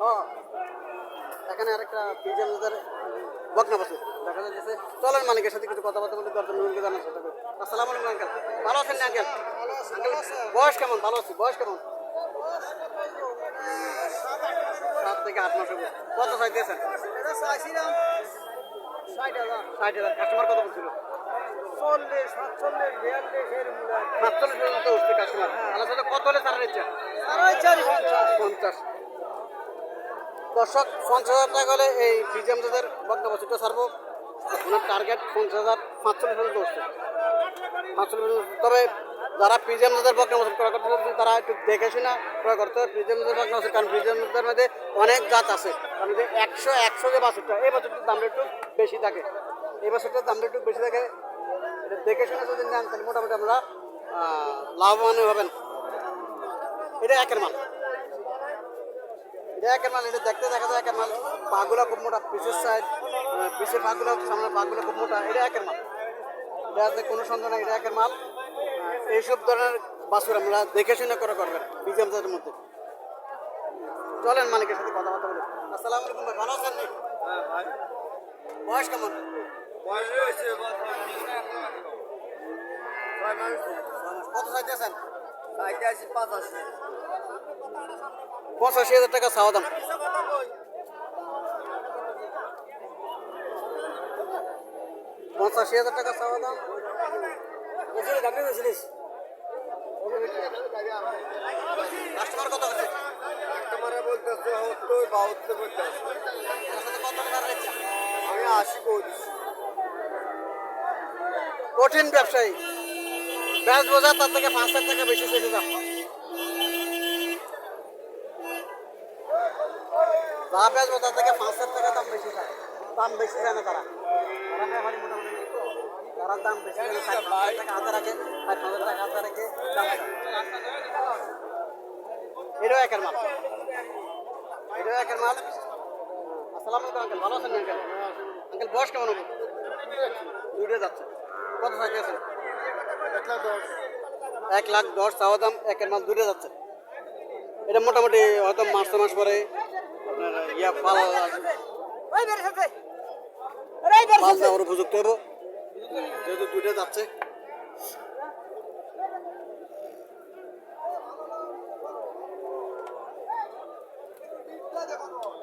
হ্যাঁ। এখানে আরেকটা পিজন বকনা বসে। দেখা যাচ্ছে চলেন মালিকের সাথে কিছু কথাবার্তা বলে দরকার নুরকে জানার চেষ্টা করি। আসসালামু আলাইকুম আঙ্কেল। ভালো আছেন আঙ্কেল? আঙ্কেল বয়স কেমন? ভালো আছি বয়স কেমন? সাত থেকে আট মাস হবে কত ষাট হাজার। কাস্টমার কত বলছিল? চল্লিশ সাতচল্লিশ বিয়াল্লিশ সাতচল্লিশ পর্যন্ত উঠছে কাস্টমার আল্লাহ কত হলে তারা নিচ্ছে? পঞ্চাশ। দর্শক, পঞ্চাশ হাজার টাকা হলে এই ফিজিয়াম যাদের বক্তব্য সেটা ছাড়বো। ওনার টার্গেট পঞ্চাশ হাজার পাঁচচল্লিশ পর্যন্ত পাঁচচল্লিশ তবে যারা পিজিএম যাদের বক্তব্য ক্রয় করতে চাচ্ছেন, তারা একটু দেখে শুনে ক্রয় করতে হবে। পিজিএম যাদের বক্তব্য কারণ পিজিএম যাদের মধ্যে অনেক জাত আছে। তার মধ্যে একশো একশো যে বাছুরটা এই বছরটার দামটা একটু বেশি থাকে। এই বছরটার দামটা একটু বেশি থাকে। এটা দেখে শুনে যদি নেন, তাহলে মোটামুটি আমরা লাভবান হবেন। এটা একের মাল। এটা একের মাল, এটা দেখতে দেখা যায় একের মাল। পাগুলা খুব মোটা, পিসের সাইড পিসের পাগুলা সামনে পাগুলা খুব মোটা, এটা একের মাল। এটাতে কোনো সন্দেহ নাই, এটা একের মাল। এইসব ধরনের বাছুর আমরা দেখে শুনে করে করবেন, বিজিএম তাদের মধ্যে। চলেন মালিকের সাথে কথাবার্তা বলি। আসসালামু আলাইকুম ভাই, ভালো আছেন বয়স কেমন? কত চাইতেছেন? পাঁচাশি হাজার টাকা চাওয়া দাম। পঁচাশি হাজার টাকা চাওয়া দাম। কাস্টমার কত হচ্ছে কাস্টমারে বলতেছে সত্তর বাহাত্তর? আমি আশি কঠিন ব্যবসায়ী। ব্যাস বোঝা, তার থেকে পাঁচ হাজার টাকা বেশি চেয়েছে দাম যা ব্যাস বোঝা থেকে পাঁচ হাজার টাকা দাম বেশি চায়। দাম বেশি চায় না তারা। তারা ব্যাপারী মোটামুটি তারা দাম বেশি চায় পাঁচ টাকা হাতে রাখে ষাট হাজার টাকা হাতে রেখে, দাম একের মাল। এটাও একের মাল। আসসালামু আলাইকুম, আঙ্কেল। ভালো আছেন, আঙ্কেল? আঙ্কেল, বয়স কেমন হবে? দুইটা যাচ্ছে। কত চাইতেছেন এক লাখ দশ চাওয়া দাম একের মাল দুইটা যাচ্ছে। এটা মোটামুটি হয়তো মার্চ মাস পরে আপনার ইয়া পাল পাল দেওয়ার উপযুক্ত হব। যেহেতু দুইটা যাচ্ছে।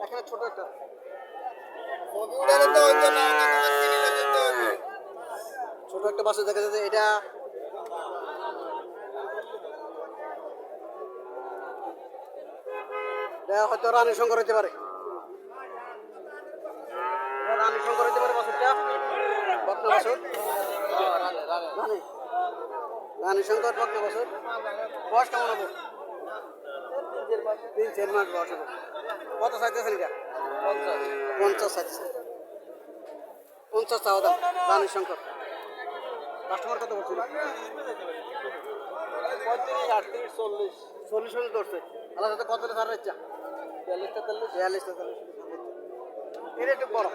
এখানে ছোট একটা। ছোট একটা বাসে দেখা যাচ্ছে। এটা হয়তো রানী শঙ্কর হইতে পারে। এটা রানী শঙ্কর হইতে পারে তিন কত চাইতেছেন পঞ্চাশ পঞ্চাশ পঞ্চাশ চাওয়া দাম রানী শঙ্কর। কাস্টমার কত বলছিল পঁয়ত্রিশ, আটত্রিশ, চল্লিশ। চল্লিশ পর্যন্ত ধরছে। আল্লাহ সাথে কত সার ইচ্ছা বিয়াল্লিশ তেতাল্লিশ বিয়াল্লিশ তেতাল্লিশ এটা একটু বড়।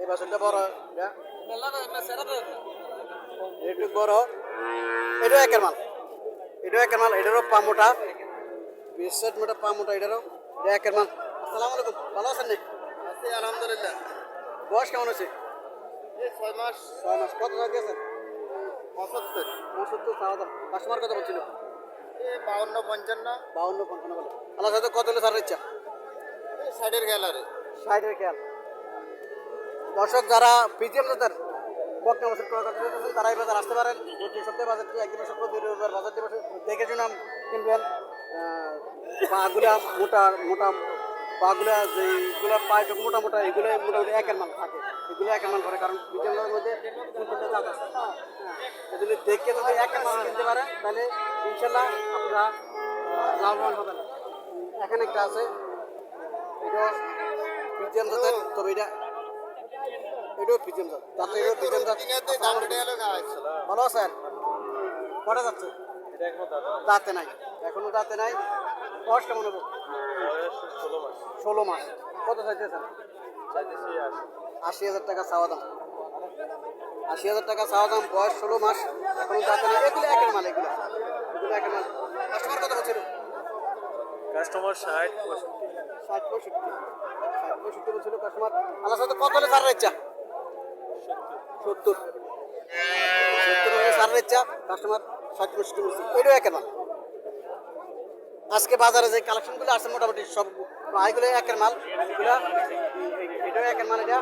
এই বাসনটা বড় একটু বড়। এটাও একের মাল। এটাও একের মাল এটারও পা মোটা বিশ ষাট মোটা পা মোটা এটারও। এটা একের মাল। আসসালামু আলাইকুম। ভালো আছেন নি আছি আলহামদুলিল্লাহ। বয়স কেমন আছে ছয় মাস। ছয় মাস। কত দিয়েছেন পঁচাত্তর। পঁচাত্তর কাস্টমার কত বলছিল? বাউন্ন পঞ্চান্ন। বাউন্ন পঞ্চান্ন বলে। আল্লাহ সাথে কত হলে সার ইচ্ছা ষাটের সাইডের আরে ষাটের খেয়াল দর্শক যারা পিজিএম তাদের বকনা বছর ক্রয় করতে চাইতেছেন তারা এই বাজার আসতে পারেন। প্রতি সপ্তাহে বাজারটি একদিন সপ্তাহ দুই রবিবার বাজারটি বসে দেখে শুনাম কিনবেন পাগুলা মোটা মোটা পাগুলা যেগুলো পায় একটু মোটা মোটা এগুলো মোটামুটি একের মাল থাকে। এগুলো একের মাল করে কারণ পিজিএমের মধ্যে দুই তিনটে জাত আছে। হ্যাঁ। দেখে যদি একের মাল কিনতে পারেন তাহলে ইনশাল্লাহ আপনারা আহ, লাভবান হবেন। এখানে একটা আছে এটা পিজিএম জাতের তবে এটা এটাও পিজিএম জাত। তাতে এটাও পিজিএম জাত। ভালো আছেন কটা যাচ্ছে? দাঁতে নাই। এখনও দাঁতে নাই। বয়স কেমন হবে? ষোলো মাস। কত চাইতেছেন? আশি। হাজার টাকা চাওয়া দাম। আশি হাজার টাকা চাওয়া দাম বয়স ষোলো মাস এখনও দাঁতে নাই। এগুলো একের মাল এগুলো। এগুলো একের মাল। কাস্টমার কত বলছিল? কাস্টমার ষাট পঁয়ষট্টি। ষাট পঁয়ষট্টি। ষাট পঁয়ষট্টি বলছিল কাস্টমার আল্লাহ সাথে কত হলে সার ইচ্ছা? সত্তর। সত্তর হলে সার ইচ্ছা। কাস্টমার ষাট পঁয়ষট্টি বলছে। এটাও একের মাল। আজকে বাজারে যে কালেকশনগুলো আছে মোটামুটি সব প্রায়গুলো একের মাল, এগুলা, এটাও একের মাল এটা।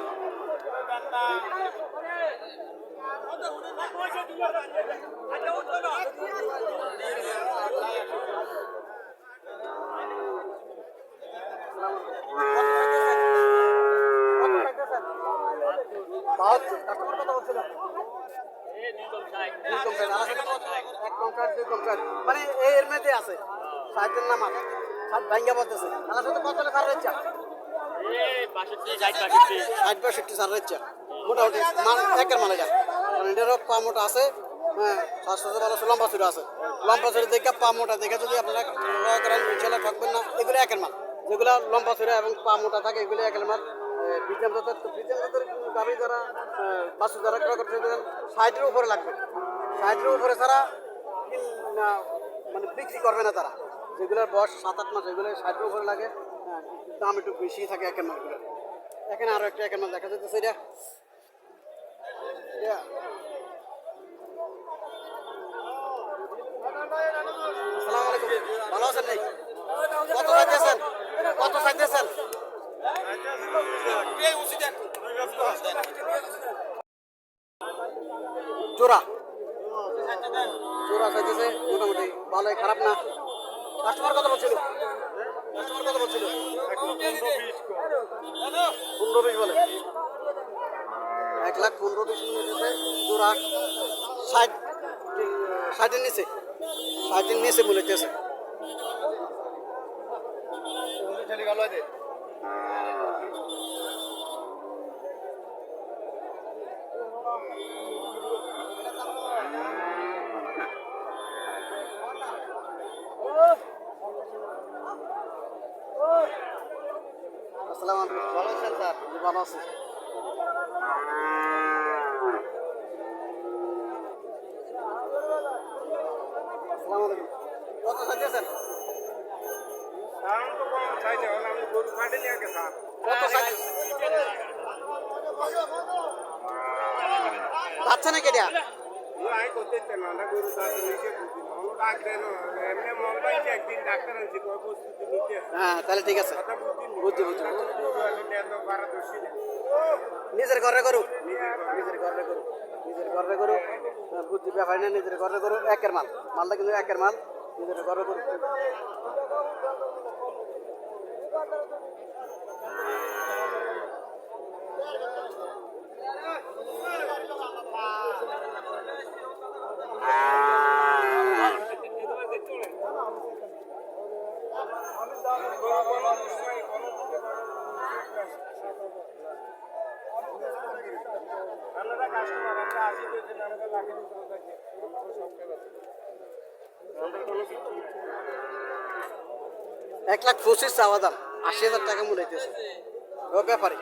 মানে এর মধ্যে আছে। ষাটের নাম আছে ষাট ভাঙ্গা বলতেছে। আমার সাথে কত সার ইচ্ছা ষাট পঁয়ষট্টি সার ইচ্ছা মোটামুটি মান একের মানে যায় কারণ এটারও পা মোটা আছে হ্যাঁ স্বাস্থ্য ভালো লম্বা চুরি আছে। লম্বা চুরি দেখে পা মোটা, দেখে যদি আপনারা ক্রয় করেন, ইনশাল্লাহ ঠকবেন না। এগুলো একের মাল। যেগুলো লম্বা চুরি এবং পা মোটা থাকে, এগুলো একের মাল। বিজ্ঞান জাতের তো বিজ্ঞান জাতের গাড়ি যারা বাসু যারা ক্রয় করতে দেবেন ষাটের উপরে লাগবে। ষাটের উপরে ছাড়া মানে বিক্রি করবে না তারা। যেগুলোর বয়স সাত আট মাস এগুলো ষাটের উপরে লাগে। দাম একটু বেশি থাকে একের মাছগুলো এখানে আরও একটা একের মাছ দেখা যাচ্ছে এটা। আসসালামু আলাইকুম। ভালো আছেন নাকি কত চাইতেছেন কত চাইতেছেন জোড়া জোড়া চাইতেছে মোটামুটি ভালোই খারাপ না কাস্টমার কত বলছিল কাস্টমার এক লাখ পনেরো বিশ মিনিটেছে জোড়া ষাট ষাটের নিচে ষাটের নিচে মূল্যতেছে আসসালামু আলাইকুম। ভালো আছেন স্যার? আমি গরু কাটে নিয়ে গেছে কত চাইতেছেন? আই করতে না না গরু নিচে হ্যাঁ তাহলে ঠিক আছে। বুঝছি বুঝছি। নিজের ঘরে করু নিজের ঘরে করু নিজের ঘরে করু হ্যাঁ, বুদ্ধি ব্যাপার না নিজের ঘরে করু একের মাল। মালটা কিন্তু একের মাল। নিজের ঘরে করু আমরা কাস্টমার আমরা আসি তো আমরা লাখে সব কাজ আছে আমরা কোনো কিছু এক লাখ পঁচিশ চাওয়া দাম আশি হাজার টাকা মনে হইতেছে। ব্যাপারে।